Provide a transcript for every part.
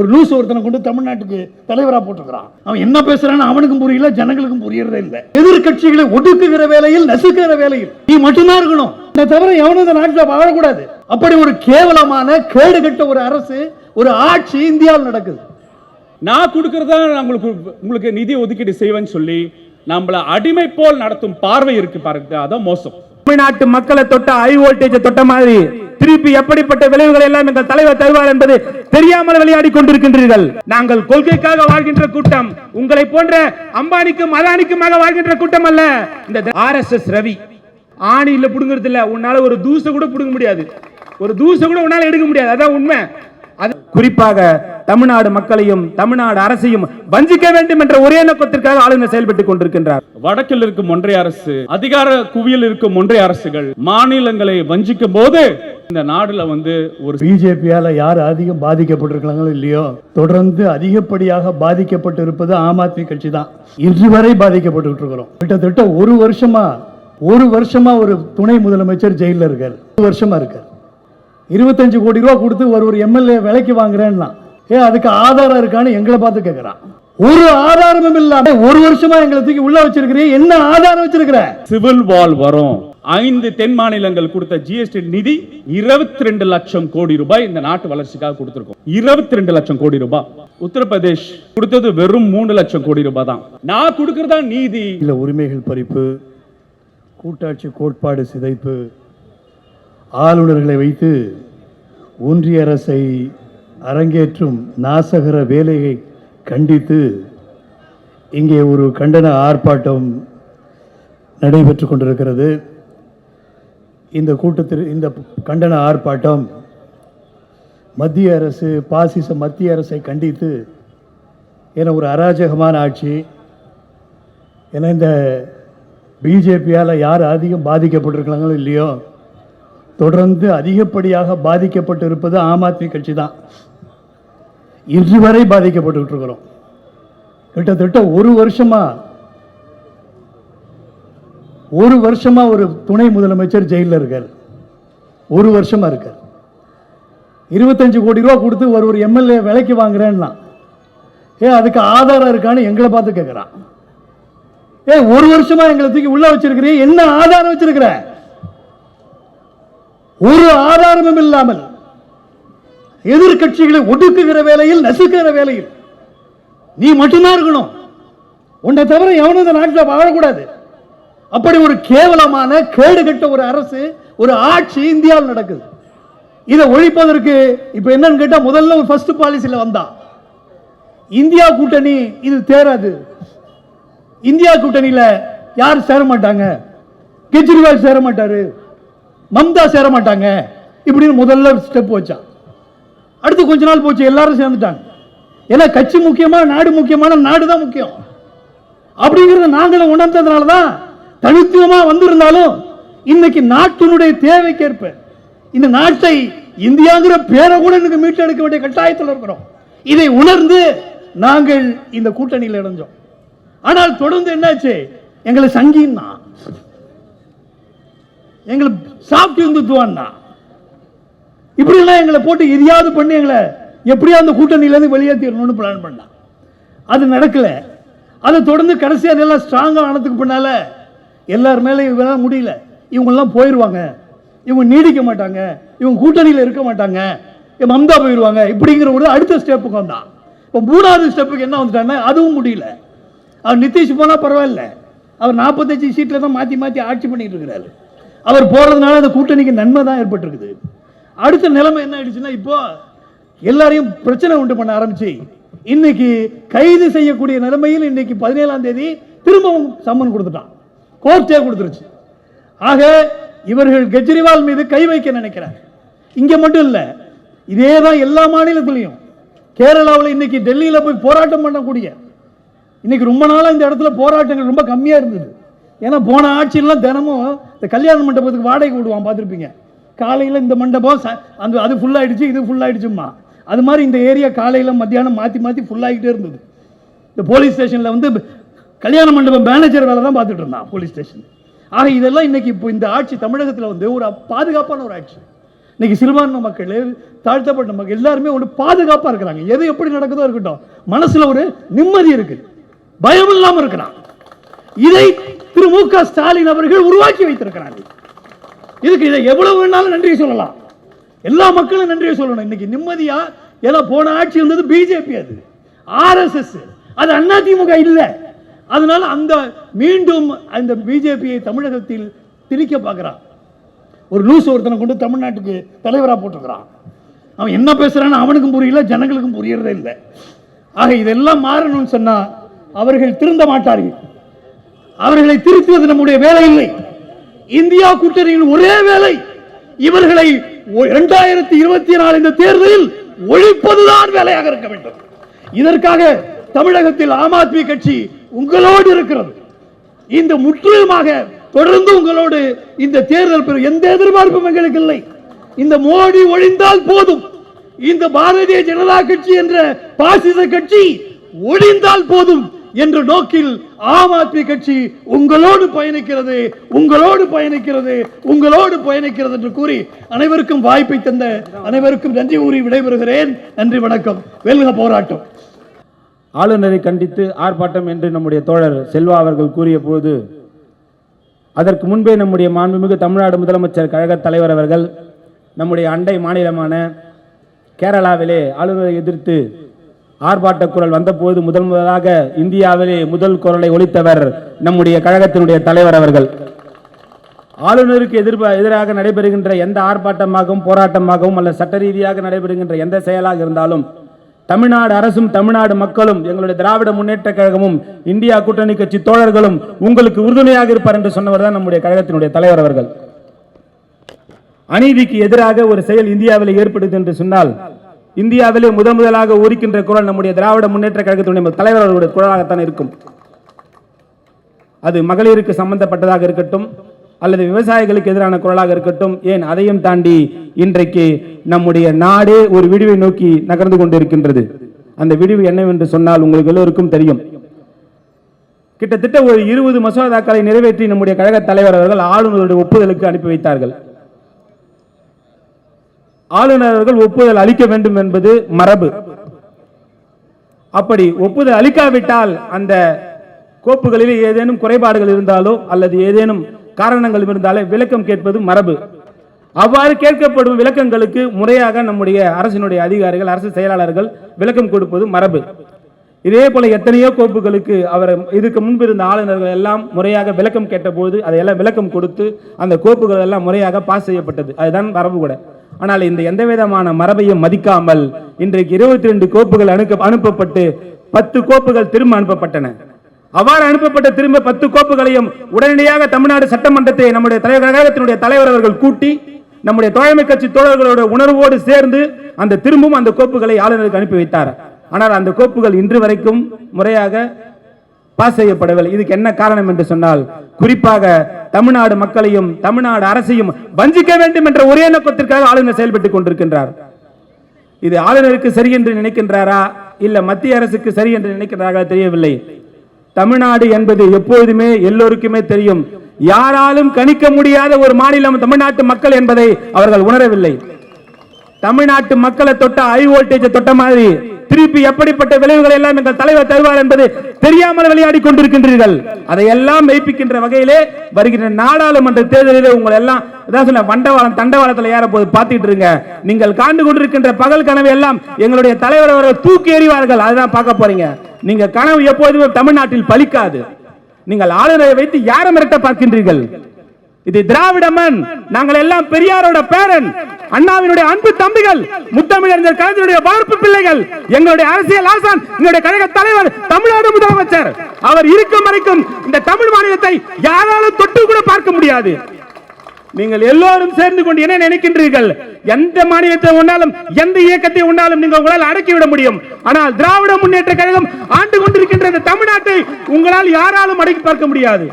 ஒரு லூஸ் ஒருத்தனை கொண்டு தமிழ்நாட்டுக்கு தலைவரா போட்டிருக்கிறான். அவன் என்ன பேசுறான்னு அவனுக்கும் புரியல ஜனங்களுக்கும் புரியறதே இல்ல. எதிர்க்கட்சிகளை ஒடுக்குகிற வேலையில் நசுக்குகிற வேலையில் நீ மட்டும்தான் இருக்கணும். இதை தவிர எவனும் இந்த நாட்டில் வாழக்கூடாது. அப்படி ஒரு கேவலமான கேடுகட்ட ஒரு அரசு ஒரு ஆட்சி இந்தியாவில் நடக்குது. நான் கொடுக்கறதா நான் உங்களுக்கு உங்களுக்கு நிதி ஒதுக்கீடு செய்வேன்னு சொல்லி நம்மள அடிமை போல் நடத்தும் பார்வை இருக்கு பாருங்க அதான் மோசம். தமிழ்நாட்டு மக்களை தொட்ட ஹை வோல்டேஜ் தொட்ட மாதிரி. திருப்பி எப்படிப்பட்ட விளைவுகள் எல்லாம் எங்கள் தலைவர் தருவார் என்பது தெரியாமல் விளையாடி கொண்டிருக்கின்றீர்கள். நாங்கள் கொள்கைக்காக வாழ்கின்ற கூட்டம் உங்களை போன்ற அம்பானிக்கும் அதானிக்குமாக வாழ்கின்ற கூட்டம் அல்ல. இந்த ஆர் எஸ் எஸ் ரவி. ஆணியில புடுங்கிறது இல்ல. உன்னால ஒரு தூசை கூட புடுங்க முடியாது. ஒரு தூசை கூட உன்னால எடுக்க முடியாது. அதான் உண்மை. அது குறிப்பாக தமிழ்நாடு மக்களையும் தமிழ்நாடு அரசையும் வஞ்சிக்க வேண்டும் என்ற ஒரே நோக்கத்திற்காக ஆளுநர் செயல்பட்டுக் கொண்டிருக்கின்றார். வடக்கில் இருக்கும் ஒன்றிய அரசு அதிகார குவியல் இருக்கும் ஒன்றிய அரசுகள் மாநிலங்களை வஞ்சிக்கும் போது இந்த நாடுல வந்து ஒரு பிஜேபியால யார் அதிகம் பாதிக்கப்பட்டிருக்காங்களோ இல்லையோ தொடர்ந்து அதிகப்படியாக பாதிக்கப்பட்டு இருப்பது ஆம் ஆத்மி கட்சி தான் இன்று வரை பாதிக்கப்பட்டு இருக்கிறோம் கிட்டத்தட்ட ஒரு வருஷமா ஒரு வருஷமா ஒரு துணை முதலமைச்சர் ஜெயில இருக்காரு. ஒரு வருஷமா இருக்காரு. இருபத்தஞ்சு கோடி ரூபா கொடுத்து ஒரு ஒரு எம்எல்ஏ விலைக்கு வாங்குறேன்னா ஏ அதுக்கு ஆதாரம் இருக்கான்னு எங்களை பார்த்து கேட்கறான் ஒரு ஆதாரமும் இல்லாம ஒரு வருஷமா எங்களை தூக்கி உள்ள வச்சிருக்கிறீங்க. என்ன ஆதாரம் வச்சிருக்கிற? சிவில் வால் வரும். ஐந்து தென் மாநிலங்கள் கொடுத்த ஜிஎஸ்டி நிதி இருபத்தி ரெண்டு லட்சம் கோடி ரூபாய் இந்த நாட்டு வளர்ச்சிக்காக கொடுத்திருக்கோம். இருபத்தி ரெண்டு லட்சம் கோடி ரூபாய். உத்தரப்பிரதேஷ் கொடுத்தது வெறும் மூணு லட்சம் கோடி ரூபாய் தான். நான் கொடுக்கறதா நீதி. இல்ல உரிமைகள் பறிப்பு கூட்டாட்சி கோட்பாடு சிதைப்பு ஆளுநர்களை வைத்து ஒன்றிய அரசை அரங்கேற்றும் நாசகர வேலையை கண்டித்து இங்கே ஒரு கண்டன ஆர்ப்பாட்டம் நடைபெற்று கொண்டிருக்கிறது. இந்த கூட்டத்தில் இந்த கண்டன ஆர்ப்பாட்டம் மத்திய அரசு பாசிச மத்திய அரசை கண்டித்து என ஒரு அராஜகமான ஆட்சி ஏன்னா இந்த பிஜேபியால் யார் அதிகம் பாதிக்கப்பட்டிருக்காங்களோ இல்லையோ தொடர்ந்து அதிகப்படியாக பாதிக்கப்பட்டு இருப்பது ஆம் ஆத்மி கட்சி தான். இன்று வரை பாதிக்கப்பட்டு இருக்கிறோம். கிட்டத்தட்ட ஒரு வருஷமாக ஒரு வருஷமா ஒரு துணை முதலமைச்சர் ஜெயிலில் இருக்கார். ஒரு வருஷமா இருக்கார். இருபத்தஞ்சு கோடி ரூபா கொடுத்து ஒரு ஒரு எம்எல்ஏ விலைக்கு வாங்குறேன்னா ஏ அதுக்கு ஆதாரம் இருக்கான்னு எங்களை பார்த்து கேட்குறான் ஏ ஒரு வருஷமா எங்களை தூக்கி உள்ள வச்சிருக்கிறீ என்ன ஆதாரம் வச்சிருக்கிற? ஒரு ஆதாரமும் இல்லாமல் எதிர்க்கட்சிகளை ஒடுக்குகிற வேலையில் நசுக்கிற வேலையில் நீ மட்டும்தான் இருக்கணும். உன்னை தவிர எவனும் இந்த நாட்டில் வாழக்கூடாது. அப்படி ஒரு கேவலமான கேடுகட்ட ஒரு அரசு ஒரு ஆட்சி இந்தியாவில் நடக்குது. இதை ஒழிப்பதற்கு இப்போ என்னன்னு கேட்டால் முதல்ல ஒரு ஃபர்ஸ்ட் பாலிசியில் வந்தா. இந்தியா கூட்டணி இது தேராது. இந்தியா கூட்டணியில் யார் சேர மாட்டாங்க? கெஜ்ரிவால் சேர மாட்டாரு. மம்தா சேர மாட்டாங்க. இப்படின்னு முதல்ல ஸ்டெப் வச்சான் அடுத்து கொஞ்ச நாள் போச்சு எல்லாரும் சேர்ந்துட்டாங்க. ஏன்னா கட்சி முக்கியமான நாடு முக்கியமான நாடு தான் முக்கியம். அப்படிங்கிறத நாங்களும் உணர்ந்ததுனால தான் தனித்துவமாக வந்திருந்தாலும் இன்னைக்கு நாட்டினுடைய தேவைக்கேற்ப இந்த நாட்டை இந்தியாங்கிற பேரை கூட எனக்கு மீட்டெடுக்க வேண்டிய கட்டாயத்தில் இருக்கிறோம். இதை உணர்ந்து நாங்கள் இந்த கூட்டணியில் இணைஞ்சோம். ஆனால் தொடர்ந்து என்னாச்சு? எங்களை சங்கின்னா. எங்களை சாப்பிட்டு இருந்துட்டுவான்னா இப்படிலாம் எங்களை போட்டு எதையாவது பண்ணி எங்களை எப்படியா அந்த கூட்டணியிலேருந்து வெளியேற்றிடணும்னு பிளான் பண்ணான் அது நடக்கல. அதை தொடர்ந்து கடைசியாக அதெல்லாம் ஸ்ட்ராங்காக ஆனதுக்கு பின்னால எல்லார் மேலே இவங்களால முடியல. இவங்கெல்லாம் போயிடுவாங்க இவங்க நீடிக்க மாட்டாங்க. இவங்க கூட்டணியில் இருக்க மாட்டாங்க. மம்தா போயிடுவாங்க இப்படிங்கிற ஒரு அடுத்த ஸ்டெப்புக்கு வந்தான். இப்போ மூணாவது ஸ்டெப்புக்கு என்ன வந்துட்டாங்கன்னா அதுவும் முடியல. அவர் நிதிஷ் போனால் பரவாயில்ல. அவர் நாற்பத்தஞ்சு சீட்டில் தான் மாற்றி மாற்றி ஆட்சி பண்ணிட்டு இருக்கிறாரு. அவர் போகிறதுனால அந்த கூட்டணிக்கு நன்மை தான் ஏற்பட்டிருக்குது. அடுத்த நிலைமை என்ன ஆயிடுச்சுன்னா இப்போ எல்லாரையும் பிரச்சனை உண்டு பண்ண ஆரம்பிச்சு இன்னைக்கு கைது செய்யக்கூடிய நிலைமையில் இன்னைக்கு பதினேழாம் தேதி திரும்பவும் சம்மன் கொடுத்துட்டான். கோர்ட்டே கொடுத்துருச்சு. ஆக இவர்கள் கெஜ்ரிவால் மீது கை வைக்க நினைக்கிறார். இங்கே மட்டும் இல்லை இதே தான் எல்லா மாநிலத்திலையும். கேரளாவில் இன்னைக்கு டெல்லியில் போய் போராட்டம் பண்ணக்கூடிய இன்னைக்கு ரொம்ப நாளாக இந்த இடத்துல போராட்டங்கள் ரொம்ப கம்மியாக இருந்தது. ஏன்னா போன ஆட்சியெல்லாம் தினமும் இந்த கல்யாண மண்டபத்துக்கு வாடகை விடுவான் பார்த்துருப்பீங்க. காலையில் இந்த மண்டபம் ச- அந்த அது ஃபுல்லாகிடுச்சு இது ஃபுல்லாகிடுச்சும்மா அது மாதிரி இந்த ஏரியா காலையில் மத்தியானம் மாற்றி மாற்றி ஃபுல்லாகிட்டே இருந்தது. இந்த போலீஸ் ஸ்டேஷனில் வந்து கல்யாண மண்டபம் மேனேஜர் வேலை தான் பார்த்துட்டு இருந்தான் போலீஸ் ஸ்டேஷன் ஆக இதெல்லாம் இன்னைக்கு இப்போ இந்த ஆட்சி தமிழகத்தில் வந்து ஒரு பாதுகாப்பான ஒரு ஆட்சி. இன்னைக்கு சிறுபான்மை மக்கள் தாழ்த்தப்பட்ட மக்கள் எல்லாருமே ஒரு பாதுகாப்பா இருக்கிறாங்க. எது எப்படி நடக்குதோ இருக்கட்டும் மனசுல ஒரு நிம்மதி இருக்கு. பயம் இல்லாம இருக்கிறான் இதை திரு மு க ஸ்டாலின் அவர்கள் உருவாக்கி வைத்திருக்கிறார்கள். இதுக்கு இதை எவ்வளவு வேணாலும் நன்றியை சொல்லலாம். எல்லா மக்களும் நன்றியை சொல்லணும். இன்னைக்கு நிம்மதியா ஏன்னா போன ஆட்சி இருந்தது பிஜேபி அது. ஆர்எஸ்எஸ் அது அதிமுக இல்லை. அதனால அந்த மீண்டும் அந்த பிஜேபியை தமிழகத்தில் திணிக்க பார்க்குறான். ஒரு லூஸ் ஒருத்தனை கொண்டு தமிழ்நாட்டுக்கு தலைவரா போட்டிருக்கிறான். அவன் என்ன பேசுறான்னு அவனுக்கும் புரியல ஜனங்களுக்கும் புரியறதே இல்லை. ஆக இதெல்லாம் மாறணும்னு சொன்னா அவர்கள் திருந்த மாட்டார்கள். அவர்களை திருத்துவது நம்முடைய வேலை இல்லை. இந்தியா கூட்டணியின் ஒரே வேலை இவர்களை இரண்டாயிரத்தி இருபத்தி நாலு இந்த தேர்தலில் ஒழிப்பதுதான் வேலையாக இருக்க வேண்டும். இதற்காக தமிழகத்தில் ஆம் ஆத்மி கட்சி உங்களோடு இருக்கிறது. இந்த முற்றிலுமாக தொடர்ந்து உங்களோடு இந்த தேர்தல் பெறும் எந்த எதிர்பார்ப்பும் எங்களுக்கு இல்லை. இந்த மோடி ஒழிந்தால் போதும். இந்த பாரதிய ஜனதா கட்சி என்ற பாசிச கட்சி ஒழிந்தால் போதும் என்ற நோக்கில் ஆம் ஆத்மி கட்சி உங்களோடு பயணிக்கிறது உங்களோடு பயணிக்கிறது உங்களோடு பயணிக்கிறது என்று கூறி அனைவருக்கும் வாய்ப்பை தந்த அனைவருக்கும் நன்றி கூறி விடைபெறுகிறேன். நன்றி வணக்கம். வெல்க போராட்டம். ஆளுநரை கண்டித்து ஆர்ப்பாட்டம் என்று நம்முடைய தோழர் செல்வா அவர்கள் கூறிய பொழுது அதற்கு முன்பே நம்முடைய மாண்புமிகு தமிழ்நாடு முதலமைச்சர் கழக தலைவர் அவர்கள் நம்முடைய அண்டை மாநிலமான கேரளாவிலே ஆளுநரை எதிர்த்து ஆர்ப்பாட்ட குரல் வந்தபோது முதல் முதலாக இந்தியாவிலே முதல் குரலை ஒழித்தவர் நம்முடைய கழகத்தினுடைய தலைவர் அவர்கள். ஆளுநருக்கு எதிர்ப்பு எதிராக நடைபெறுகின்ற எந்த ஆர்ப்பாட்டமாகவும் போராட்டமாகவும் அல்ல சட்ட ரீதியாக நடைபெறுகின்ற எந்த செயலாக இருந்தாலும் தமிழ்நாடு அரசும் தமிழ்நாடு மக்களும் எங்களுடைய திராவிட முன்னேற்ற கழகமும் இந்தியா கூட்டணி கட்சி தோழர்களும் உங்களுக்கு உறுதுணையாக இருப்பார் என்று சொன்னவர் தான் நம்முடைய கழகத்தினுடைய தலைவர் அவர்கள். அநீதிக்கு எதிராக ஒரு செயல் இந்தியாவில் ஏற்படுது என்று சொன்னால் இந்தியாவிலே முதன் முதலாக உரிக்கின்ற குரல் நம்முடைய திராவிட முன்னேற்ற கழகத்தினுடைய தலைவர் அவர்களுடைய குரலாகத்தான் இருக்கும். அது மகளிருக்கு சம்பந்தப்பட்டதாக இருக்கட்டும் அல்லது விவசாயிகளுக்கு எதிரான குரலாக இருக்கட்டும் ஏன் அதையும் தாண்டி இன்றைக்கு நம்முடைய நாடே ஒரு விடிவை நோக்கி நகர்ந்து கொண்டிருக்கின்றது. அந்த விடிவு என்னவென்று சொன்னால் உங்களுக்கு எல்லோருக்கும் தெரியும். கிட்டத்தட்ட ஒரு இருபது மசோதாக்களை நிறைவேற்றி நம்முடைய கழக தலைவர் அவர்கள் ஆளுநருடைய ஒப்புதலுக்கு அனுப்பி வைத்தார்கள். ஆளுநர் அவர்கள் ஒப்புதல் அளிக்க வேண்டும் என்பது மரபு. அப்படி ஒப்புதல் அளிக்காவிட்டால் அந்த கோப்புகளில் ஏதேனும் குறைபாடுகள் இருந்தாலோ அல்லது ஏதேனும் காரணங்கள் இருந்தாலே விளக்கம் கேட்பது மரபு. அவ்வாறு கேட்கப்படும் விளக்கங்களுக்கு முறையாக நம்முடைய அரசினுடைய அதிகாரிகள் அரசு செயலாளர்கள் விளக்கம் கொடுப்பது மரபு. இதே போல எத்தனையோ கோப்புகளுக்கு அவர் இதுக்கு முன்பு இருந்த ஆளுநர்கள் எல்லாம் முறையாக விளக்கம் கேட்டபோது அதையெல்லாம் விளக்கம் கொடுத்து அந்த கோப்புகள் எல்லாம் முறையாக பாஸ் செய்யப்பட்டது. அதுதான் மரபு கூட. ஆனால் இந்த எந்த விதமான மரபையும் மதிக்காமல் இன்றைக்கு இருபத்தி ரெண்டு கோப்புகள் அனுப்ப அனுப்பப்பட்டு பத்து கோப்புகள் திரும்ப அனுப்பப்பட்டன. அவ்வாறு அனுப்பப்பட்ட திரும்ப பத்து கோப்புகளையும் உடனடியாக தமிழ்நாடு சட்டமன்றத்தை நம்முடைய தலைவர் கழகத்தினுடைய தலைவர் அவர்கள் கூட்டி நம்முடைய தோழமை கட்சி தோழர்களோட உணர்வோடு சேர்ந்து அந்த திரும்பவும் அந்த கோப்புகளை ஆளுநருக்கு அனுப்பி வைத்தார். ஆனால் அந்த கோப்புகள் இன்று வரைக்கும் முறையாக பாஸ் செய்யப்படவில்லை. இதுக்கு என்ன காரணம் என்று சொன்னால் குறிப்பாக தமிழ்நாடு மக்களையும் தமிழ்நாடு அரசையும் வஞ்சிக்க வேண்டும் என்ற ஒரே நோக்கத்திற்காக ஆளுநர் செயல்பட்டுக் கொண்டிருக்கின்றார். இது ஆளுநருக்கு சரி என்று நினைக்கின்றாரா? இல்ல மத்திய அரசுக்கு சரி என்று நினைக்கிறார்களா தெரியவில்லை. தமிழ்நாடு என்பது எப்போதுமே எல்லோருக்குமே தெரியும். யாராலும் கணிக்க முடியாத ஒரு மாநிலம் தமிழ்நாட்டு மக்கள் என்பதை அவர்கள் உணரவில்லை. தமிழ்நாட்டு மக்களை தொட்ட ஹை வோல்டேஜ் தொட்ட மாதிரி திருப்பி எப்படிப்பட்ட விளைவுகளை எல்லாம் எங்கள் தலைவர் தருவார் என்பது தெரியாமல் விளையாடி கொண்டிருக்கின்றீர்கள். அதையெல்லாம் மெய்ப்பிக்கின்ற வகையிலே வருகின்ற நாடாளுமன்ற தேர்தலிலே உங்களை எல்லாம் அதான் சொல்ல வண்டவாளம் தண்டவாளத்தில் ஏற போது பார்த்துட்டு இருங்க. நீங்கள் காண்டு கொண்டிருக்கின்ற பகல் கனவு எல்லாம் எங்களுடைய தலைவர் அவர்கள் தூக்கி எறிவார்கள். அதுதான் பார்க்க போறீங்க. நீங்க கனவு எப்போதுமே தமிழ்நாட்டில் பலிக்காது. நீங்கள் ஆளுநரை வைத்து யாரை மிரட்ட பார்க்கின்றீர்கள்? இது திராவிட மண். நாங்கள் எல்லாம் பெரியாரோட பேரன். அண்ணாவினுடைய அன்பு தம்பிகள் முத்தமிழறிஞர் கலைஞருடைய வளர்ப்பு பிள்ளைகள் எங்களுடைய அரசியல் ஆசான் எங்களுடைய கழக தலைவர் தமிழ்நாடு முதலமைச்சர். அவர் இருக்கும் வரைக்கும் இந்த தமிழ் மாநிலத்தை யாராலும் தொட்டு கூட பார்க்க முடியாது. நீங்கள் எல்லோரும் சேர்ந்து கொண்டு என்ன நினைக்கின்றீர்கள்? எந்த மாநிலத்தை உண்டாலும் எந்த இயக்கத்தை உண்டாலும் நீங்கள் உங்களால் அடக்கிவிட முடியும். ஆனால் திராவிட முன்னேற்ற கழகம் ஆண்டு கொண்டிருக்கின்ற இந்த தமிழ்நாட்டை உங்களால் யாராலும் அடக்கி பார்க்க முடியாது.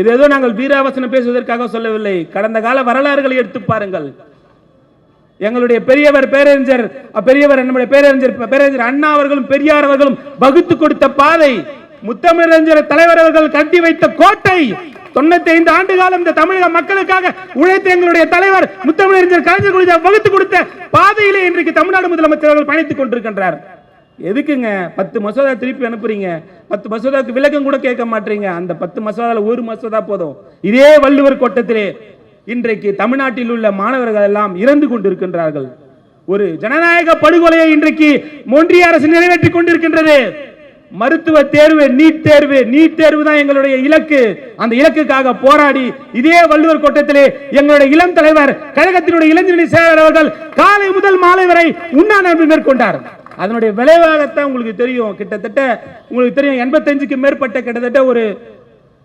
இது ஏதோ நாங்கள் வீராவசனம் பேசுவதற்காக சொல்லவில்லை. கடந்த கால வரலாறுகளை எடுத்து பாருங்கள். எங்களுடைய பெரியவர் பேரறிஞர் பெரியவர் நம்முடைய பேரறிஞர் பேரறிஞர் அண்ணா அவர்களும் பெரியார் அவர்களும் வகுத்து கொடுத்த பாதை முத்தமிழறிஞர் தலைவர் அவர்கள் கட்டி வைத்த கோட்டை தொண்ணூத்தி ஐந்து ஆண்டு காலம் இந்த தமிழக மக்களுக்காக உழைத்த எங்களுடைய தலைவர் முத்தமிழறிஞர் கலைஞர் குறித்த வகுத்து கொடுத்த பாதையிலே இன்றைக்கு தமிழ்நாடு முதலமைச்சர் அவர்கள் பயணித்துக் கொண்டிருக்கின்றார். எதுக்குங்க பத்து மசோதா திருப்பி அனுப்புறீங்க? பத்து மசோதாவுக்கு விளக்கம் கூட கேட்க மாட்டீங்க. அந்த பத்து மசோதால ஒரு மசோதா போதும். இதே வள்ளுவர் கோட்டத்திலே இன்றைக்கு தமிழ்நாட்டில் உள்ள மாணவர்கள் எல்லாம் இறந்து கொண்டிருக்கின்றார்கள். ஒரு ஜனநாயக படுகொலையை இன்றைக்கு ஒன்றிய அரசு நிறைவேற்றிக் கொண்டிருக்கின்றது. மருத்துவ தேர்வு நீட் தேர்வு நீட் தேர்வு தான் எங்களுடைய இலக்கு. அந்த இலக்குக்காக போராடி இதே வள்ளுவர் கோட்டத்திலே எங்களுடைய இளம் தலைவர் கழகத்தினுடைய இளைஞரணி செயலர் அவர்கள் காலை முதல் மாலை வரை உண்ணாநிலை மேற்கொண்டார். அதனுடைய விளைவாகத்தான் உங்களுக்கு தெரியும். கிட்டத்தட்ட உங்களுக்கு தெரியும் எண்பத்தஞ்சுக்கு மேற்பட்ட கிட்டத்தட்ட ஒரு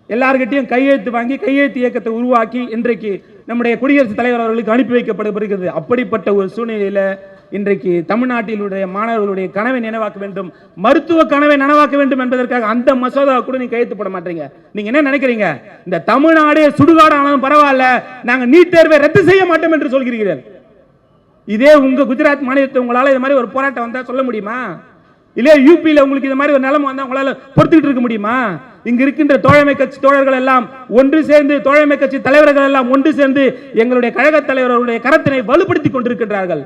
எல்லார்கிட்டையும் கையெழுத்து வாங்கி கையெழுத்து இயக்கத்தை உருவாக்கி இன்றைக்கு நம்முடைய குடியரசுத் தலைவர் அவர்களுக்கு அனுப்பி வைக்கப்படுகிறது. அப்படிப்பட்ட ஒரு சூழ்நிலையில் இன்றைக்கு தமிழ்நாட்டிலுடைய மாணவர்களுடைய கனவை நினைவாக்க வேண்டும். மருத்துவ கனவை நனவாக்க வேண்டும் என்பதற்காக அந்த மசோதா கூட நீங்க கையெழுத்து போட மாட்டீங்க. நீங்க என்ன நினைக்கிறீங்க? இந்த தமிழ்நாடே சுடுகாடு ஆனாலும் பரவாயில்ல நாங்க நீட் தேர்வை ரத்து செய்ய மாட்டோம் என்று சொல்கிறீர்கள். இதே உங்க குஜராத் மாநிலத்தை உங்களால இது மாதிரி ஒரு போராட்டம் வந்தா சொல்ல முடியுமா? இல்லையா யூபியில் உங்களுக்கு இது மாதிரி ஒரு நிலைமை வந்தால் உங்களால் பொறுத்துக்கிட்டு இருக்க முடியுமா? இங்கு இருக்கின்ற தோழமை கட்சி தோழர்கள் எல்லாம் ஒன்று சேர்ந்து தோழமை கட்சி தலைவர்கள் எல்லாம் ஒன்று சேர்ந்து எங்களுடைய கழக தலைவர்களுடைய கரத்தினை வலுப்படுத்திக் கொண்டிருக்கின்றார்கள்.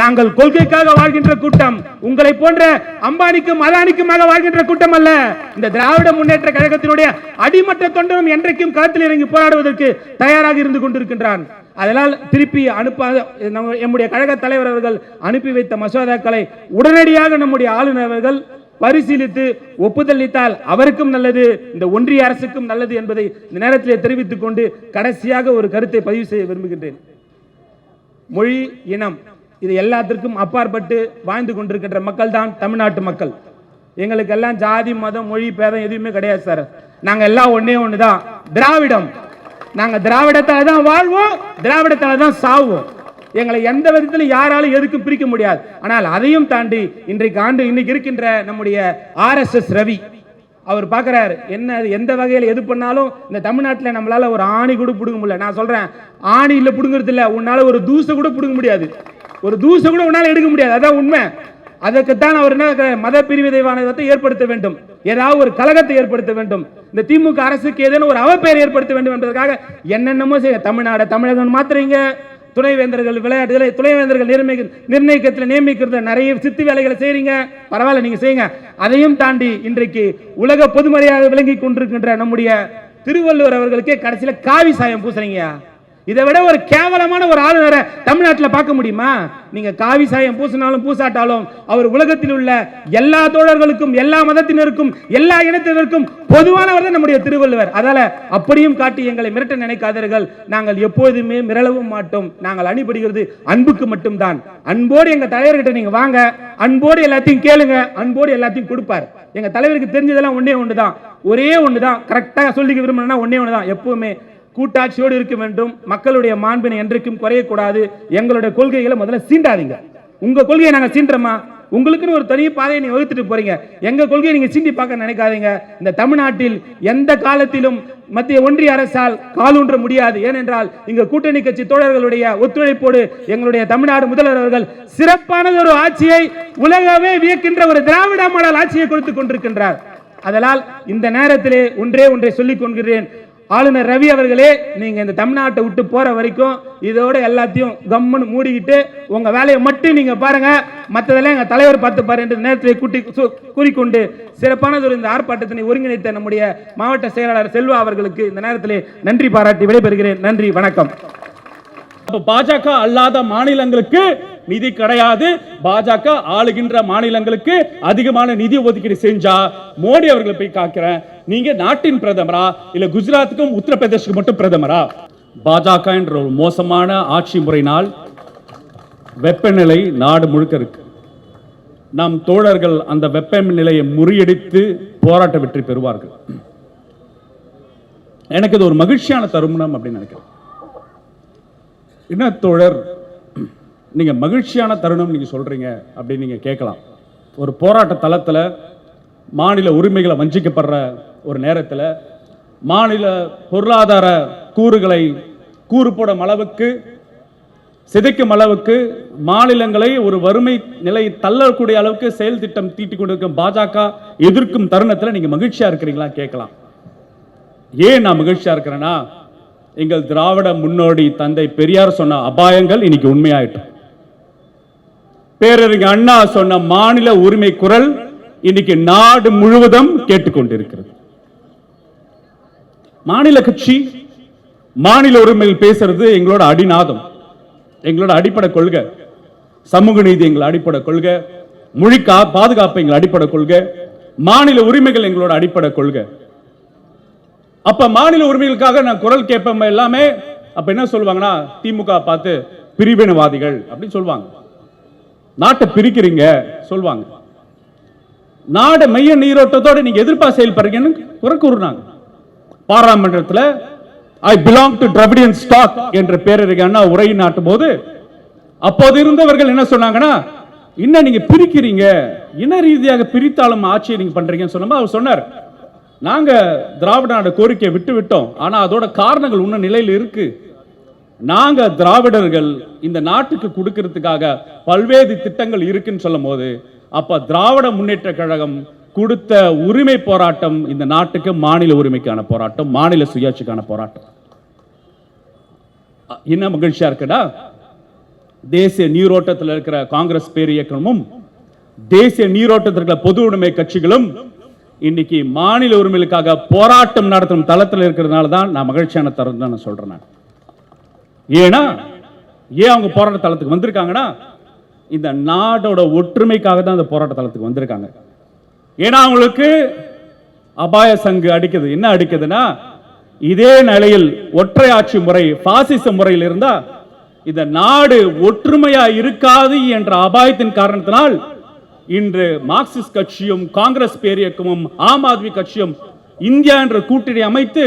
நாங்கள் கொள்கைக்காக வாழ்கின்ற கூட்டம் உங்களை போன்ற அம்பானிக்கும் அதானிக்குமாக வாழ்கின்ற கூட்டம் அல்ல. இந்த திராவிட முன்னேற்ற கழகத்தினுடைய அடிமட்ட தொண்டரும் என்றைக்கும் களத்தில் இறங்கி போராடுவதற்கு தயாராக இருந்து கொண்டிருக்கின்றான். அதனால் திருப்பி அனுப்பாத நம்ம எம்முடைய கழக தலைவர் அவர்கள் அனுப்பி வைத்த மசோதாக்களை உடனடியாக நம்முடைய ஆளுநர் அவர்கள் பரிசீலித்து ஒப்புதலித்தால் அவருக்கும் நல்லது இந்த ஒன்றிய அரசுக்கும் நல்லது என்பதை இந்த நேரத்திலே தெரிவித்துக் கொண்டு கடைசியாக ஒரு கருத்தை பதிவு செய்ய விரும்புகின்றேன். மொழி இனம் இது எல்லாத்திற்கும் அப்பாற்பட்டு வாழ்ந்து கொண்டிருக்கின்ற மக்கள் தான் தமிழ்நாட்டு மக்கள். எங்களுக்கு எல்லாம் ஜாதி மதம் மொழி பேதம் எதுவுமே கிடையாது சார். நாங்கள் எல்லாம் ஒன்றே ஒன்று தான் திராவிடம். நாங்கள் திராவிடத்தால் தான் வாழ்வோம் திராவிடத்தால் தான் சாவோம் எங்களை எந்த விதத்திலும் யாராலும் எதுக்கும் பிரிக்க முடியாது. ஆனால் அதையும் தாண்டி இன்றைக்கு ஆண்டு இன்னைக்கு இருக்கின்ற நம்முடைய ஆர்எஸ்எஸ் ரவி அவர் பார்க்கறாரு என்ன அது எந்த வகையில் எது பண்ணாலும் இந்த தமிழ்நாட்டில் நம்மளால ஒரு ஆணி கூட பிடுங்க முடியல. நான் சொல்றேன் ஆணி இல்லை பிடுங்கிறது இல்லை உன்னால் ஒரு தூசை கூட பிடுங்க முடியாது. ஒரு தூசை கூட உன்னால எடுக்க முடியாது அதான் உண்மை. அதற்குத்தான் அவர் என்ன மத பிரிவினைவாதத்தை ஏற்படுத்த வேண்டும். ஏதாவது ஒரு கழகத்தை ஏற்படுத்த வேண்டும். இந்த திமுக அரசுக்கு ஏதேனும் ஒரு அவப்பெயர் ஏற்படுத்த வேண்டும் என்பதற்காக என்னென்னமோ செய்ய தமிழ்நாடு தமிழகம் மாத்துறீங்க. துணைவேந்தர்கள் விளையாட்டுகளை துணைவேந்தர்கள் நிர்ணயிக்க நிர்ணயிக்கத்தில் நியமிக்கிறது நிறைய சித்து வேலைகளை செய்கிறீங்க பரவாயில்ல நீங்க செய்யுங்க. அதையும் தாண்டி இன்றைக்கு உலக பொதுமறையாக விளங்கி கொண்டிருக்கின்ற நம்முடைய திருவள்ளுவர் அவர்களுக்கே கடைசியில காவி சாயம் பூசுறீங்க இதை விட ஒரு கேவலமான ஒரு ஆளுநரை தமிழ்நாட்டில் பார்க்க முடியுமா? நீங்க காவி சாயம் பூசினாலும் பூசாட்டாலும் அவர் உலகத்தில் உள்ள எல்லா தோழர்களுக்கும் எல்லா மதத்தினருக்கும் எல்லா இனத்தினருக்கும் பொதுவானவர் தான் நம்முடைய திருவள்ளுவர். அதால அப்படியும் காட்டி எங்களை மிரட்ட நினைக்காதீர்கள். நாங்கள் எப்போதுமே மிரளவும் மாட்டோம். நாங்கள் அணிபடுகிறது அன்புக்கு மட்டும்தான். அன்போடு எங்க தலைவர்கிட்ட நீங்க வாங்க. அன்போடு எல்லாத்தையும் கேளுங்க. அன்போடு எல்லாத்தையும் கொடுப்பார். எங்க தலைவருக்கு தெரிஞ்சதெல்லாம் ஒன்னே ஒன்று தான் ஒரே ஒண்ணுதான். கரெக்டாக சொல்லிக்க விரும்பணும்னா ஒன்று தான் எப்பவுமே கூட்டாட்சியோடு இருக்க வேண்டும் மக்களுடைய மாண்பினை என்றைக்கும் குறையக்கூடாது. எங்களுடைய கொள்கைகளை முதல்ல சீண்டாதீங்க. உங்க கொள்கையை நாங்க சீண்டுறோமா? உங்களுக்குன்னு ஒரு தனி பாதையை நீங்க வகுத்துட்டு போறீங்க. எங்க கொள்கையை நீங்க சீண்டி பார்க்க நினைக்காதீங்க. இந்த தமிழ்நாட்டில் எந்த காலத்திலும் மத்திய ஒன்றிய அரசால் காலூன்ற முடியாது. ஏனென்றால் இங்க கூட்டணி கட்சி தோழர்களுடைய ஒத்துழைப்போடு எங்களுடைய தமிழ்நாடு முதல்வர் அவர்கள் சிறப்பானது ஒரு ஆட்சியை உலகமே வியக்கின்ற ஒரு திராவிட மாடல் ஆட்சியை கொடுத்து கொண்டிருக்கின்றார். அதனால் இந்த நேரத்திலே ஒன்றே ஒன்றை சொல்லிக் கொள்கிறேன். ஆளுநர் ரவி அவர்களே நீங்க இந்த தமிழ்நாட்டை விட்டு போற வரைக்கும் இதோட எல்லாத்தையும் கம்முன்னு மூடிக்கிட்டு உங்க வேலையை மட்டும் நீங்க பாருங்க. மற்றதெல்லாம் எங்க தலைவர் பார்த்து பாரு என்று நேரத்தை கூட்டி சு- கூறிக்கொண்டு சிறப்பானதொரு இந்த ஆர்ப்பாட்டத்தினை ஒருங்கிணைத்த நம்முடைய மாவட்ட செயலாளர் செல்வா அவர்களுக்கு இந்த நேரத்திலே நன்றி பாராட்டி விடைபெறுகிறேன். நன்றி வணக்கம். பாஜக அல்லாத மாநிலங்களுக்கு நிதி கிடையாது. பாஜக ஆளுகின்ற மாநிலங்களுக்கு அதிகமான நிதி ஒதுக்கீடு செஞ்சா மோடி அவர்களை போய் காக்கிறேன். நீங்க நாட்டின் பிரதமரா? இல்ல குஜராத்துக்கும் உத்தரப்பிரதேசுக்கு மட்டும் பிரதமரா? பாஜக என்ற ஒரு மோசமான ஆட்சி முறையினால் வெப்பநிலை நாடு முழுக்க இருக்கு. நம் தோழர்கள் அந்த வெப்பநிலையை முறியடித்து போராட்ட வெற்றி பெறுவார்கள். எனக்கு இது ஒரு மகிழ்ச்சியான தருணம் அப்படின்னு நினைக்கிறேன். என்ன நீங்கள் மகிழ்ச்சியான தருணம் நீங்கள் சொல்கிறீங்க அப்படின்னு நீங்கள் கேட்கலாம். ஒரு போராட்ட தளத்தில் மாநில உரிமைகளை வஞ்சிக்கப்படுற ஒரு நேரத்தில் மாநில பொருளாதார கூறுகளை கூறு போடும் அளவுக்கு சிதைக்கும் அளவுக்கு மாநிலங்களை ஒரு வறுமை நிலை தள்ளக்கூடிய அளவுக்கு செயல் திட்டம் தீட்டி கொண்டிருக்கும் பாஜக எதிர்க்கும் தருணத்தில் நீங்கள் மகிழ்ச்சியாக இருக்கிறீங்களா கேட்கலாம். ஏன் நான் மகிழ்ச்சியாக இருக்கிறேன்னா எங்கள் திராவிட முன்னோடி தந்தை பெரியார் சொன்ன அபாயங்கள் இன்னைக்கு உண்மையாயிட்டோம். பேரறிஞர் அண்ணா சொன்ன மாநில உரிமை குரல் இன்னைக்கு நாடு முழுவதும் கேட்டுக்கொண்டிருக்கிறது. மாநில கட்சி மாநில உரிமையில் பேசுறது எங்களோட அடிநாதம் எங்களோட அடிப்படை கொள்கை. சமூக நீதி எங்களை அடிப்படை கொள்கை மொழி பாதுகாப்பு எங்களை அடிப்படை கொள்கை மாநில உரிமைகள் எங்களோட அடிப்படை கொள்கை. அப்ப மாநில உரிமைகளுக்காக நான் குரல் கேட்பேன் எல்லாமே அப்ப என்ன சொல்லுவாங்கன்னா திமுக பார்த்து பிரிவினவாதிகள் அப்படின்னு சொல்லுவாங்க. நாட்டை பிரிக்கிறீங்க சொல்லுவாங்க நாட மைய நீரோட்டத்தோடு நீங்க எதிர்ப்பா செயல்படுறீங்கன்னு குறை கூறுனாங்க பாராளுமன்றத்தில் I belong to Dravidian stock என்ற பேரறிஞர் அண்ணா உரை நாட்டும் போது அப்போது இருந்தவர்கள் என்ன சொன்னாங்கன்னா இன்னும் நீங்க பிரிக்கிறீங்க? இன ரீதியாக பிரித்தாலும் ஆட்சியை நீங்க பண்றீங்கன்னு சொன்னோம் அவர் சொன்னார் நாங்க திராவிட நாடு கோரிக்கையை விட்டு விட்டோம் ஆனா அதோட காரணங்கள் இன்னும் நிலையில் இருக்கு. நாங்க திராவிடர்கள் இந்த நாட்டுக்கு கொடுக்கறதுக்காக பல்வேறு திட்டங்கள் இருக்குன்னு சொல்லும் போது அப்ப திராவிட முன்னேற்ற கழகம் கொடுத்த உரிமை போராட்டம் இந்த நாட்டுக்கு மாநில உரிமைக்கான போராட்டம் மாநில சுயாட்சிக்கான போராட்டம் என்ன மகிழ்ச்சியா இருக்குடா தேசிய நீரோட்டத்தில் இருக்கிற காங்கிரஸ் பேர் இயக்கமும் தேசிய நீரோட்டத்தில் இருக்கிற பொது உடைமை கட்சிகளும் இன்னைக்கு மாநில உரிமைகளுக்காக போராட்டம் நடத்தும் தளத்தில் இருக்கிறதுனால தான் நான் மகிழ்ச்சியான தரம் தான் நான் சொல்றேன் நான். ஏன்னா ஏன் அவங்க போராட்ட தளத்துக்கு வந்திருக்காங்கன்னா இந்த நாடோட ஒற்றுமைக்காக தான் இந்த போராட்ட தளத்துக்கு வந்திருக்காங்க. ஏன்னா அவங்களுக்கு அபாய சங்கு அடிக்குது. என்ன அடிக்குதுன்னா இதே நிலையில் ஒற்றை ஆட்சி முறை பாசிச முறையில் இருந்தா இந்த நாடு ஒற்றுமையா இருக்காது என்ற அபாயத்தின் காரணத்தினால் இன்று மார்க்சிஸ்ட் கட்சியும் காங்கிரஸ் பேரியக்கமும் ஆம் ஆத்மி கட்சியும் இந்தியா என்ற கூட்டணி அமைத்து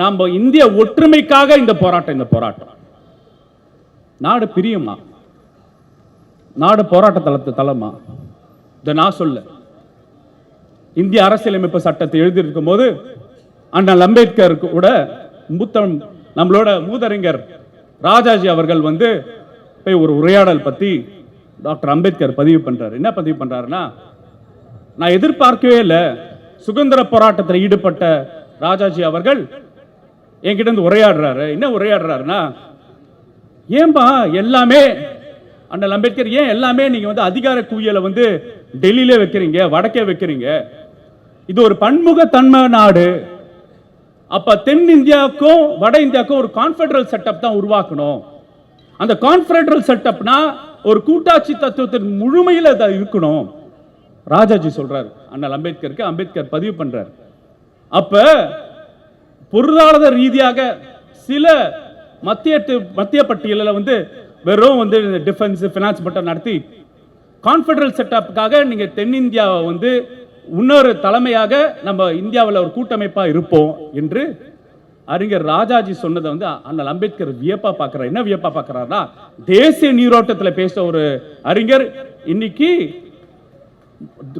நாம இந்திய ஒற்றுமைக்காக இந்த போராட்டம் இந்த போராட்டம். நாடு பிரியுமா நாடு போராட்ட தளத்து தளமா இதை நான் சொல்ல. இந்திய அரசியலமைப்பு சட்டத்தை எழுதியிருக்கும் போது அண்ணல் அம்பேத்கர் கூட மூத்த நம்மளோட மூதறிஞர் ராஜாஜி அவர்கள் வந்து போய் ஒரு உரையாடல் பற்றி டாக்டர் அம்பேத்கர் பதிவு பண்ணுறாரு என்ன பதிவு பண்ணுறாருன்னா நான் எதிர்பார்க்கவே இல்லை. சுதந்திர போராட்டத்தில் ஈடுபட்ட ராஜாஜி அவர்கள் என்கிட்ட இருந்து உரையாடுறாரு. என்ன உரையாடுறாருன்னா ஏன்பா எல்லாமே? அண்ணல் அம்பேத்கர் ஏன் எல்லாமே நீங்க வந்து அதிகார குவியலை வந்து டெல்லியிலே வைக்கிறீங்க வடக்கே வைக்கிறீங்க? இது ஒரு பன்முகத்தன்மை நாடு. அப்ப தென் இந்தியாவுக்கும் வட இந்தியாவுக்கும் ஒரு கான்ஃபெடரல் செட்டப் தான் உருவாக்கணும். அந்த கான்ஃபெடரல் செட்டப்னா ஒரு கூட்டாட்சி தத்துவத்தின் முழுமையில் அது இருக்கணும். ராஜாஜி சொல்றாரு அண்ணல் அம்பேத்கருக்கு அம்பேத்கர் பதிவு பண்றாரு. அப்ப பொருளாதார ரீதியாக சில மத்திய மத்திய பட்டியலில் வந்து வெறும் வந்து டிஃபென்ஸ் ஃபினான்ஸ் மட்டும் நடத்தி கான்ஃபெடரல் செட்டப்புக்காக நீங்கள் தென்னிந்தியாவை வந்து இன்னொரு தலைமையாக நம்ம இந்தியாவில் ஒரு கூட்டமைப்பாக இருப்போம் என்று அறிஞர் ராஜாஜி சொன்னதை வந்து அண்ணல் அம்பேத்கர் வியப்பா பார்க்குறார் என்ன வியப்பா பார்க்கிறாருன்னா தேசிய நீரோட்டத்தில் பேச ஒரு அறிஞர் இன்னைக்கு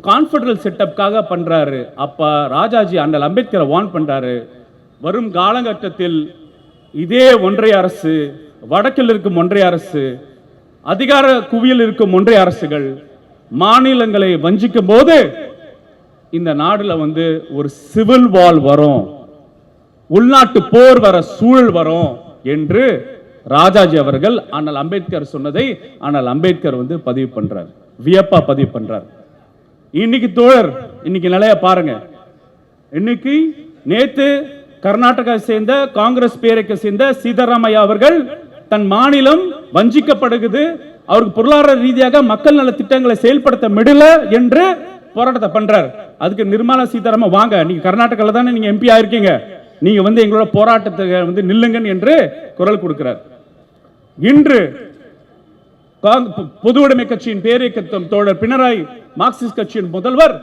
கான்ஃபெடரல் செட்டப்காக பண்ணுறாரு அப்போ ராஜாஜி அண்ணல் அம்பேத்கரை வார்ன் பண்ணுறாரு வரும் காலகட்டத்தில் இதே ஒன்றிய அரசு வடக்கில் இருக்கும் ஒன்றிய அரசு அதிகார குவியல் இருக்கும் ஒன்றிய அரசுகள் மாநிலங்களை வஞ்சிக்கும் போது இந்த நாடுல வந்து ஒரு சிவில் வால் வரும். உள்நாட்டு போர் வர சூழல் வரும் என்று ராஜாஜி அவர்கள் அண்ணல் அம்பேத்கர் சொன்னதை அண்ணல் அம்பேத்கர் வந்து பதிவு பண்றார். வியப்பா பதிவு பண்றார். இன்னைக்கு தோழர் இன்னைக்கு நிலைய பாருங்க. இன்னைக்கு நேத்து கர்நாடகாவை சேர்ந்த காங்கிரஸ் பேருக்கு சேர்ந்த சீதாராமையா அவர்கள் தன் மாநிலம் வஞ்சிக்கப்படுகிறது அவருக்கு பொருளாதார ரீதியாக மக்கள் நல திட்டங்களை செயல்படுத்த முடியல என்று போராட்டத்தை பண்றார். அதுக்கு நிர்மலா சீதாராமன் வாங்க நீங்க கர்நாடகால தானே நீங்க எம்பி ஆயிருக்கீங்க. நீங்க வந்து எங்களோட போராட்டத்தை வந்து நில்லுங்கன்னு என்று குரல் கொடுக்கிறார். இன்று பொதுவுடைமை கட்சியின் பேரியக்கத்தும் தோழர் பினராயி மார்க்சிஸ்ட் கட்சியின் முதல்வர்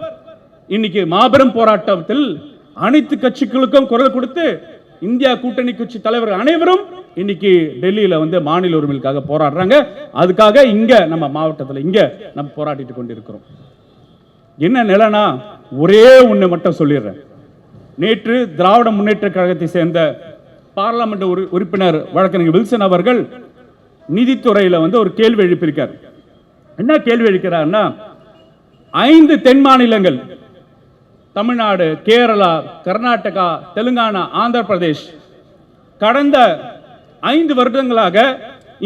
இன்னைக்கு மாபெரும் போராட்டத்தில் அனைத்து கட்சிகளுக்கும் குரல் கொடுத்து இந்தியா கூட்டணி கட்சி தலைவர் அனைவரும் இன்னைக்கு டெல்லியில வந்து மாநில உரிமைகளுக்காக போராடுறாங்க. அதுக்காக இங்க நம்ம மாவட்டத்தில் இங்க நம்ம போராடிட்டு கொண்டிருக்கிறோம். என்ன நிலைனா ஒரே ஒண்ணு மட்டும் சொல்லிடுறேன். நேற்று திராவிட முன்னேற்ற கழகத்தை சேர்ந்த பார்லமெண்ட் உறு- உறுப்பினர் வழக்கறிஞர் வில்சன் அவர்கள் நிதித்துறையில் வந்து ஒரு கேள்வி எழுப்பியிருக்கார். என்ன கேள்வி எழுக்கிறார்னா ஐந்து தென் மாநிலங்கள் தமிழ்நாடு கேரளா கர்நாடகா தெலுங்கானா ஆந்திர பிரதேஷ் கடந்த ஐந்து வருடங்களாக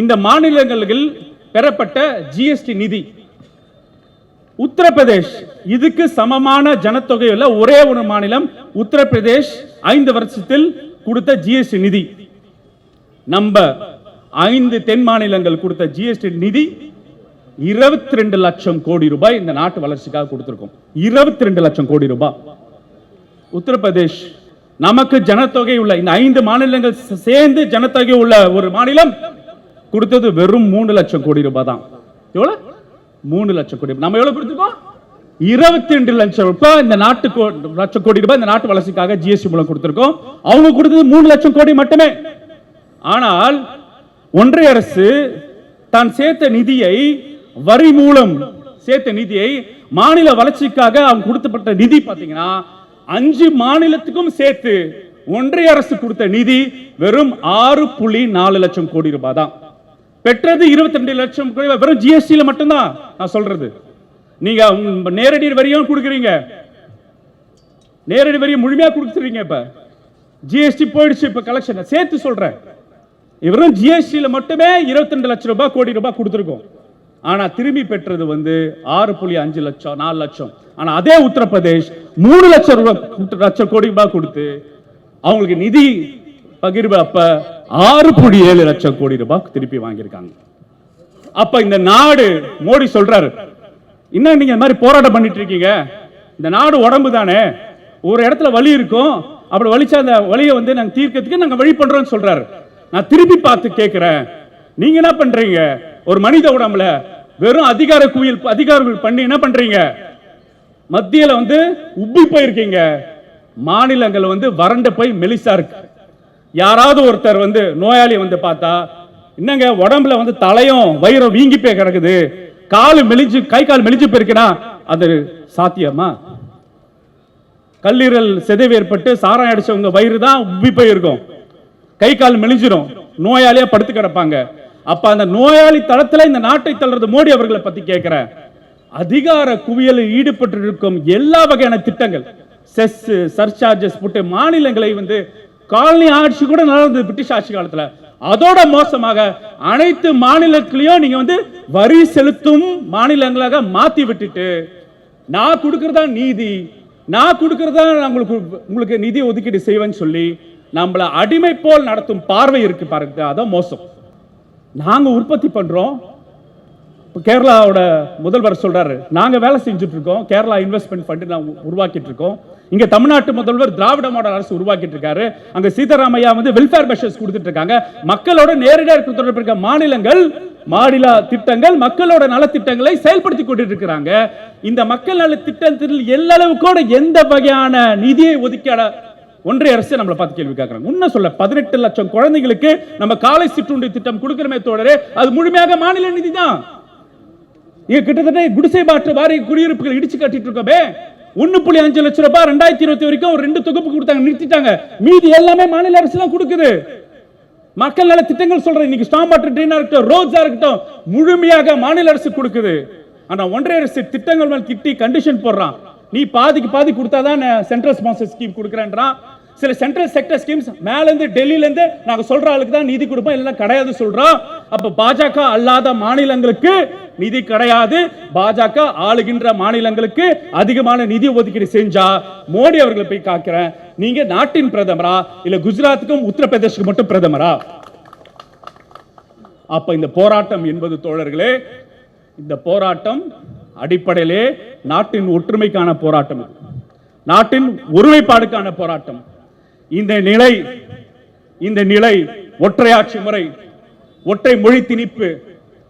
இந்த மாநிலங்களில் பெறப்பட்ட ஜிஎஸ்டி நிதி. உத்தரப்பிரதேஷ் இதுக்கு சமமான ஜனத்தொகையுள்ள ஒரே ஒரு மாநிலம் உத்தரப்பிரதேஷ் ஐந்து வருஷத்தில் கொடுத்த ஜிஎஸ்டி நிதி. நம்ம ஐந்து தென் மாநிலங்கள் கொடுத்த ஜிஎஸ்டி நிதி இருபத்தி ரெண்டு லட்சம் கோடி ரூபாய் இந்த நாட்டு வளர்ச்சிக்காக கொடுத்திருக்கோம். இருபத்தி ரெண்டு லட்சம் கோடி ரூபாய். உத்தரப்பிரதேஷ் நமக்கு ஜனத்தொகை உள்ள இந்த ஐந்து மாநிலங்கள் சேர்ந்து ஜனத்தொகை உள்ள ஒரு மாநிலம் கொடுத்தது வெறும் மூணு லட்சம் கோடி ரூபாய் தான். எவ்வளவு மூணு லட்சம் கோடி நம்ம எவ்வளவு கொடுத்துருக்கோம்? இருபத்தி ரெண்டு லட்சம் ரூபாய் இந்த நாட்டு கோ- லட்சம் கோடி ரூபாய் இந்த நாட்டு வளர்ச்சிக்காக ஜிஎஸ்டி மூலம் கொடுத்திருக்கோம். அவங்க கொடுத்தது மூணு லட்சம் கோடி மட்டுமே. ஆனால் ஒன்றிய அரசு தான் சேர்த்த நிதியை வரி மூலம் சேர்த்த நிதியை மாநில வளர்ச்சிக்காக அவங்க கொடுத்தப்பட்ட நிதி பாத்தீங்கன்னா அஞ்சு மாநிலத்துக்கும் சேர்த்து ஒன்றிய அரசு கொடுத்த நிதி வெறும் ஆறு புள்ளி நாலு லட்சம் கோடி ரூபாய் தான். பெற்றது இருபத்தி ரெண்டு லட்சம் கோடி வெறும் ஜிஎஸ்டியில் மட்டும்தான் நான் சொல்றது. நீங்க நேரடி வரியும் கொடுக்குறீங்க. நேரடி வரியை முழுமையா கொடுத்துறீங்க இப்ப. ஜிஎஸ்டி போயிடுச்சு இப்ப கலெக்ஷன் சேர்த்து சொல்றேன். இவரும் ஜிஎஸ்டியில் மட்டுமே 22 லட்சம் ரூபாய் கோடி ரூபாய் கொடுத்துருக்கோம். ஆனால் திரும்பி பெற்றது வந்து ஆறு புள்ளி அஞ்சு லட்சம் நாலு லட்சம். ஆனால் அதே உத்தரப்பிரதேஷ் மூணு லட்சம் ரூபாய் லட்சம் கோடி ரூபாய் கொடுத்து அவங்களுக்கு நிதி பகிர்வு அப்ப ஆறு புள்ளி ஏழு லட்சம் கோடி ரூபாய் திருப்பி வாங்கியிருக்காங்க. அப்ப இந்த நாடு மோடி சொல்றாரு என்ன நீங்க இந்த மாதிரி போராட்டம் பண்ணிட்டு இருக்கீங்க? இந்த நாடு உடம்பு தானே? ஒரு இடத்துல வலி இருக்கும். அப்படி வலிச்சா அந்த வழியை வந்து நாங்கள் தீர்க்கிறதுக்கு நாங்கள் வழி பண்றோம்னு சொல்றாரு. நான் திருப்பி பார்த்து கேட்கிறேன் நீங்க என்ன பண்றீங்க? ஒரு மனித உடம்புல வெறும் அதிகார குயில் அதிகாரிகள் பண்ணி என்ன பண்றீங்க? மத்தியில வந்து உப்பி போயிருக்கீங்க. மாநிலங்கள் வந்து வறண்ட போய் மெலிசா இருக்கு. யாராவது ஒருத்தர் வந்து நோயாளி வந்து பார்த்தா என்னங்க உடம்புல வந்து தலையும் வயிறும் வீங்கி போய் கிடக்குது. காலு மெலிஞ்சு கை கால் மெலிஞ்சு போயிருக்குன்னா அது சாத்தியமா? கல்லீரல் சிதைவு ஏற்பட்டு சாரம் அடிச்சவங்க வயிறு தான் உப்பி போயிருக்கும். கை கால் மெலிஞ்சிடும் நோயாளியா படுத்து கிடப்பாங்க. அப்ப அந்த நோயாளி தளத்துல இந்த நாட்டை தள்ளுறது மோடி அவர்களை பத்தி கேட்கிறேன் அதிகார குவியலில் ஈடுபட்டு இருக்கும் எல்லா வகையான திட்டங்கள் செஸ் சர்சார்ஜஸ் போட்டு மாநிலங்களை வந்து காலனி ஆட்சி கூட நடந்தது பிரிட்டிஷ் ஆட்சி காலத்தில். அதோட மோசமாக அனைத்து மாநிலத்திலையும் நீங்க வந்து வரி செலுத்தும் மாநிலங்களாக மாத்தி விட்டுட்டு நான் கொடுக்கறதா நீதி நான் கொடுக்கறதா உங்களுக்கு உங்களுக்கு நிதி ஒதுக்கீடு செய்வேன்னு சொல்லி நம்மள அடிமை போல் நடத்தும் பார்வை இருக்கு பாருங்க அதான் மோசம். நாங்கள் உற்பத்தி பண்ணுறோம் இப்போ கேரளாவோட முதல்வர் சொல்கிறாரு நாங்கள் வேலை செஞ்சுட்டு இருக்கோம் கேரளா இன்வெஸ்ட்மெண்ட் ஃபண்ட் நாங்கள் உருவாக்கிட்டு இருக்கோம் இங்கே தமிழ்நாட்டு முதல்வர் திராவிட மாடல் அரசு உருவாக்கிட்டு இருக்காரு அங்கே சீதாராமையா வந்து வெல்ஃபேர் மெஷர்ஸ் கொடுத்துட்டு இருக்காங்க மக்களோட நேரடியாக தொடர்பு இருக்க மாநிலங்கள் மாநில திட்டங்கள் மக்களோட நலத்திட்டங்களை செயல்படுத்தி கொண்டு இருக்கிறாங்க இந்த மக்கள் நல திட்டத்தில் எல்லளவுக்கோட எந்த வகையான நிதியை ஒதுக்கீட ஒன்றிய அரசு நம்மளை பார்த்து கேள்வி கேட்கறாங்க. உன்ன சொல்ல பதினெட்டு லட்சம் குழந்தைகளுக்கு நம்ம காலை சிற்றுண்டி திட்டம் கொடுக்கிறமே தோழரே அது முழுமையாக மாநில நிதி தான் இங்க கிட்டத்தட்ட குடிசை மாற்று வாரிய குடியிருப்புகள் இடிச்சு கட்டிட்டு இருக்கோமே. ஒண்ணு புள்ளி அஞ்சு லட்சம் ரூபாய் ரெண்டாயிரத்தி இருபத்தி வரைக்கும் ஒரு ரெண்டு தொகுப்பு கொடுத்தாங்க நிறுத்திட்டாங்க. மீதி எல்லாமே மாநில அரசு தான் கொடுக்குது. மக்கள் நல திட்டங்கள் சொல்றேன் இன்னைக்கு ஸ்டாம் வாட்டர் ட்ரெயினா இருக்கட்டும் ரோட்ஸா இருக்கட்டும் முழுமையாக மாநில அரசு கொடுக்குது. ஆனா ஒன்றிய அரசு திட்டங்கள் மேல் திட்டி கண்டிஷன் போடுறான். நீ பாதிக்கு பாதி கொடுத்தாதான் சென்ட்ரல் ஸ்பான்சர் ஸ்கீம் கொடுக்குறேன்றான். சில சென்ட்ரல் செக்டர் ஸ்கீம்ஸ் மேல இருந்து டெல்லியில இருந்து நாங்க சொல்ற ஆளுக்கு தான் நிதி கொடுப்போம் இல்லைன்னா கிடையாது சொல்கிறோம் அப்ப பாஜக அல்லாத மாநிலங்களுக்கு நிதி கிடையாது. பாஜக ஆளுகின்ற மாநிலங்களுக்கு அதிகமான நிதி ஒதுக்கீடு செஞ்சா மோடி அவர்களை போய் காக்கிறேன். நீங்க நாட்டின் பிரதமரா இல்ல குஜராத்துக்கும் உத்தரப்பிரதேசுக்கு மட்டும் பிரதமரா? அப்ப இந்த போராட்டம் என்பது தோழர்களே இந்த போராட்டம் அடிப்படையிலே நாட்டின் ஒற்றுமைக்கான போராட்டம் நாட்டின் ஒருமைப்பாடுக்கான போராட்டம். இந்த நிலை இந்த நிலை ஒற்றையாட்சி முறை ஒற்றை மொழி திணிப்பு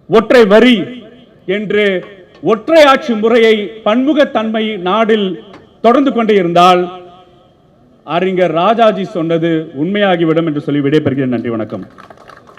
ஒற்றை வரி என்று ஒற்றையாட்சி முறையை பன்முகத்தன்மை நாடில் தொடர்ந்து கொண்டே இருந்தால் அறிஞர் ராஜாஜி சொன்னது உண்மையாகிவிடும் என்று சொல்லி விடைபெறுகிறேன். நன்றி வணக்கம்.